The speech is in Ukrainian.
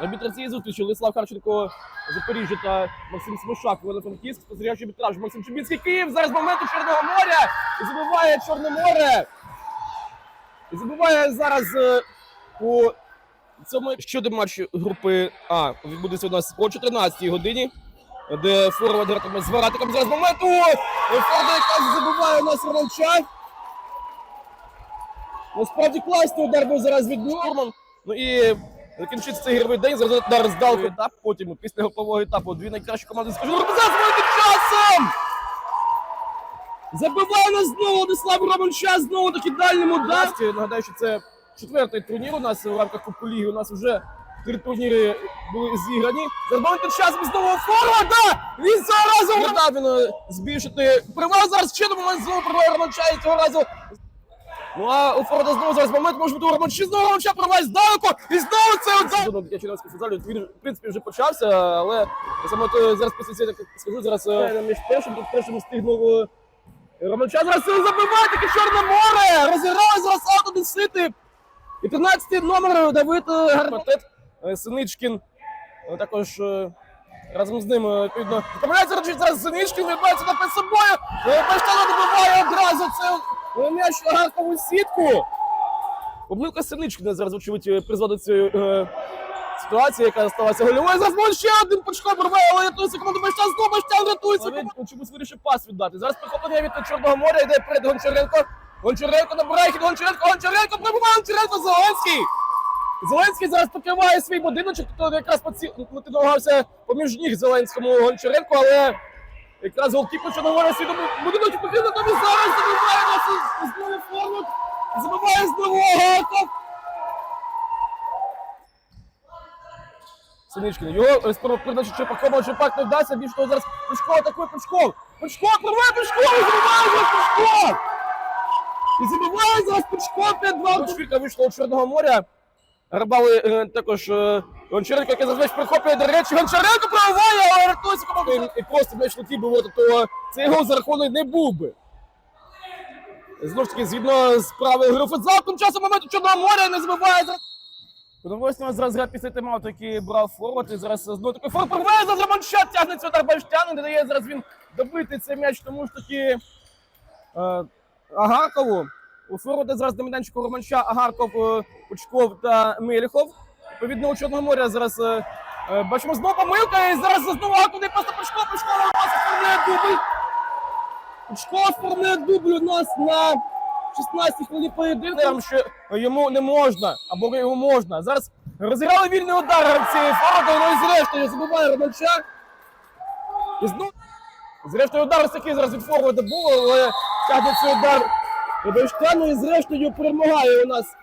Арбітр зустрічі Владислав Харченко Запоріжжя та Максим Смушак Івано-Франківськ, спостерігаючий арбітраж Максим Чубінський Київ. Зараз момент у Чорного моря і забиває Чорне море. І забиває зараз е, у цьому щодо матчу групи А відбудеться у нас о 14-й годині, де форвард гратиме з Варатиком. Зараз момент у Форда якраз забиває у нас Романчак. Насправді класний удар був зараз від Норман. Ну і закінчиться цей ігровий день. Зараз удар здалеку етап, потім після групового етапу дві найкращі команди скажу. Робоза тим часом! Забиває нас знову Владислав Романча, знову таки дальнім удар. Нагадаю, що це четвертий турнір у нас в рамках Кубку Ліги. У нас вже три турніри були зіграні. Забиває тим часом знову форварда! Він цього разу він е, збільшити привал. Зараз до момент знову привал Романча і цього разу Ну а у Форда знову зараз момент може бути у Романчі, знову Романча проваль здалеку, і знову це от зараз. Я Чернівський футзалі, він, в принципі, вже почався, але саме то зараз після цього так скажу, зараз е, між першим, тут першим встигнув е, Романча, зараз це забиває таке Чорне море, розіграли зараз ауто Сити. І 13 номер Давид е, Гарматет, е, Синичкін, е, також е, разом з ним, е, відповідно, речі, зараз Синичкін, відбувається на перед собою, Е, Баштало добиває одразу, це е, м'яч на гаркову сітку. Помилка Синичкіна зараз, очевидь, призвела до цієї е, ситуації, яка сталася гольовою. Зараз може ще один пучко порває, але рятується команда Баштан, знову Баштан рятується. Він чомусь вирішив пас віддати. Зараз прихоплення від Чорного моря йде перед Гончаренко. Гончаренко набирає хід Гончаренко, Гончаренко, пробиває Гончаренко, Зеленський. Зеленський зараз покриває свій будиночок, то якраз поці... поміж ніг Зеленському Гончаренко, але якраз голкіпер Чорногорія свій будиночок покинув, тобі зараз забиває нас знову форвард, забиває знову Гаков. Синичкин. Його спроба передачі Чепакова, Чепак не вдасться, більш того зараз Пушко атакує Пушков. Пушков, пробиває Пушков, і забиває зараз Пушков! І забиває зараз Пучко 5-2. Швидко вийшло у Чорного моря. Грабали е, також е, Гончаренко, який зазвичай прихоплює, до речі, Гончаренко пробиває, але рятується команда. І просто м'яч летів би, то цей гол зарахований не був би. Знову ж таки, згідно з правил гри футзал, тим часом моменту Чорного моря не забиває. зараз. Подивилися зараз гра після тайм-ауту, який брав форвард, і зараз знову такий форвард пробиває, зараз Романча тягнеться удар Баштян, не дає зараз він добити цей м'яч, тому ж таки е, Агаркову. У форварда зараз на майданчику Романча, Агарков, е, Пучков та Меліхов. Відповідно, у Чорного моря зараз е, е, бачимо знову помилка, і зараз знову не просто Пучков, Пучков оформляє дубль. Пучков оформляє дубль у нас на 16 хвилин поєдинку. Там що йому не можна, або йому можна. Зараз розіграли вільний удар гравці форварда, ну і зрештою забиває Романча. І знову Зрештою, удар ось такий зараз від форварда був, але тягне цей удар Бештану і зрештою перемагає у нас